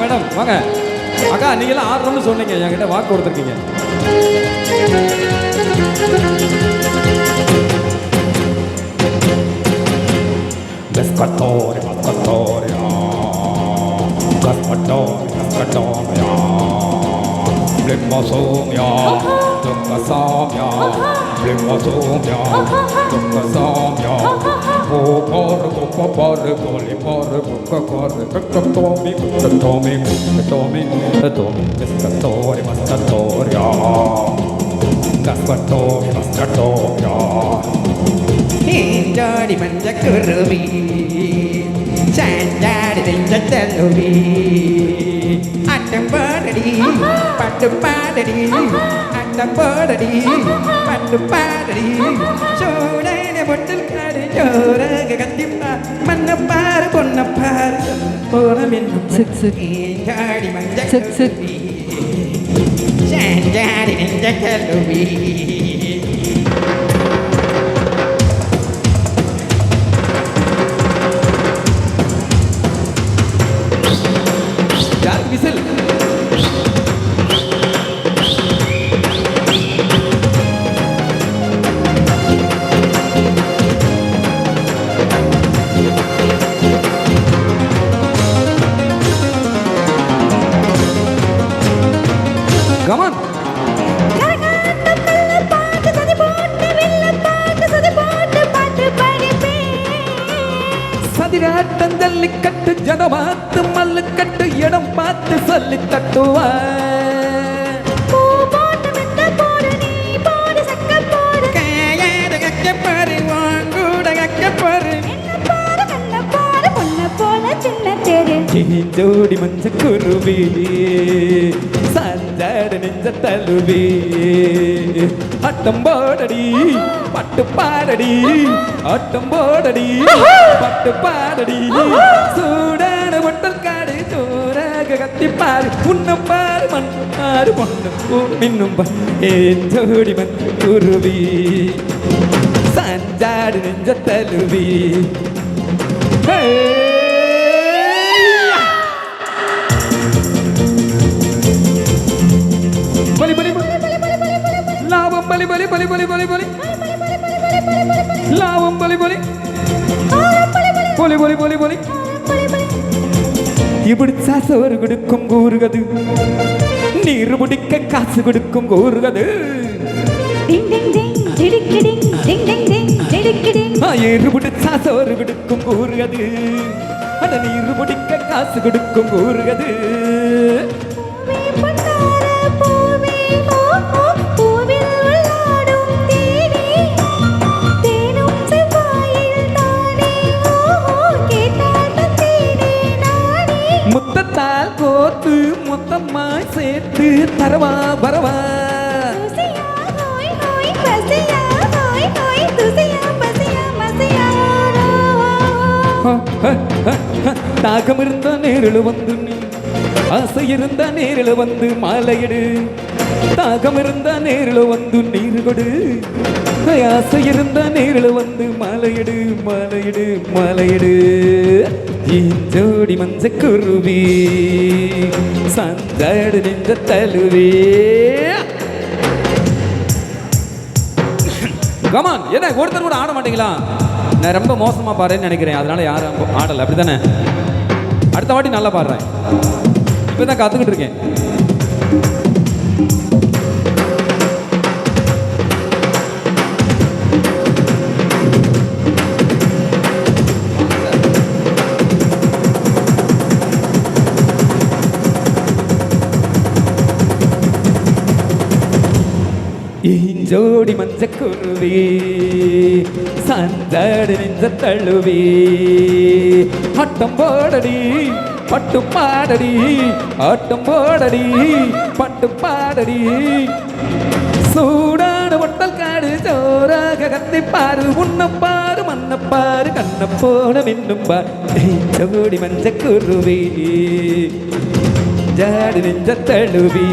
Madam வாங்க. அக்கா நீங்களாம் ஆடுறோம்னு சொன்னீங்க. என்கிட்ட வாக்கு கொடுத்துருக்கீங்க. Pescatore, pescatore, po po po po po po li po po po po to to to mi to to mi to mi to to mi pescatore mascatoria cascatore mascatoria ചാടി മഞ്ഞ കുറുമി ചാടി നെഞ്ച ചെല്ലുമി അട്ടം പാടടി പട്ടും പാടടി அட்டம் பாடடி. பட்டு பாடடி. சோழன பொட்டில் காடு ஜோராக கத்திப்பா. மண்ண பாரு பொண்ண பாரு. போன மின்னும் சிக் சிக். ஜாடி மஞ்ச சிக் சிக். சாஞ்சாடி நெஞ்ச தல்லுவி ஜல்லிக்கட்டு ஜனமாத்து மல்லுக்கட்டு இடம் பார்த்து சொல்லி தட்டுவா ஜோடி மஞ்ச குருவி சஞ்சாட நெஞ்ச தழுவி அட்டம் போடடி பட்டு பாடடி ஆட்டம் போடடி பட்டு பாடடி சூடான ஒட்டல் காடு சோறாக கத்தி பாரு உன்ன பாரு மண் பாரு பொண்ணு மின்னும் பாரு. ஜோடி மஞ்ச குருவி சஞ்சாடு நெஞ்ச தழுவி Hey! பலி பலி பலி பலி. லாபம் பலி பலி. பொலி பொலி பொலி பொலி. இப்படி சோறு கொடுக்கும் கூறுகது. நீர் முடிக்க காசு கொடுக்கும் கூறுகது. ஏறு பிடிச்சா சோறு கொடுக்கும் கூறுகது. அட நீர் முடிக்க காசு கொடுக்கும் கூறுகது. சேர்த்து தரவா வரவா. தாகம் இருந்த நேரில் வந்து நீ ஆசை இருந்த நேரில் வந்து மாலையிடு. தாகம் இருந்த நேரில் வந்து நீர் கொடு. ஆசை இருந்த நேரில் வந்து மாலையிடு மாலையிடு மாலையிடு. ஜோடி மஞ்ச குருவி சந்தாடு நின்ற கமான் என்ன ஒருத்தர் கூட ஆட மாட்டீங்களா? நான் ரொம்ப மோசமா பாடுறேன்னு நினைக்கிறேன். அதனால யாரும் ஆடல. அப்படிதானே அடுத்த வாட்டி நல்லா பாடுறேன். இப்பதான் கத்துக்கிட்டு இருக்கேன். ஜோடி மஞ்ச குருவி சந்தாடு நெஞ்ச தழுவி. ஆட்டம் போடடி பட்டு பாடடி ஆட்டம் போடடி பட்டு பாடடி. சூடான ஒட்டல் காடு ஜோராக கத்தி பாரு உன்ன மன்னப்பாரு மண்ண கண்ண போட மின்னும் பாரு. ஏய், ஜோடி மஞ்ச குருவி ஜாடு நெஞ்ச தழுவி.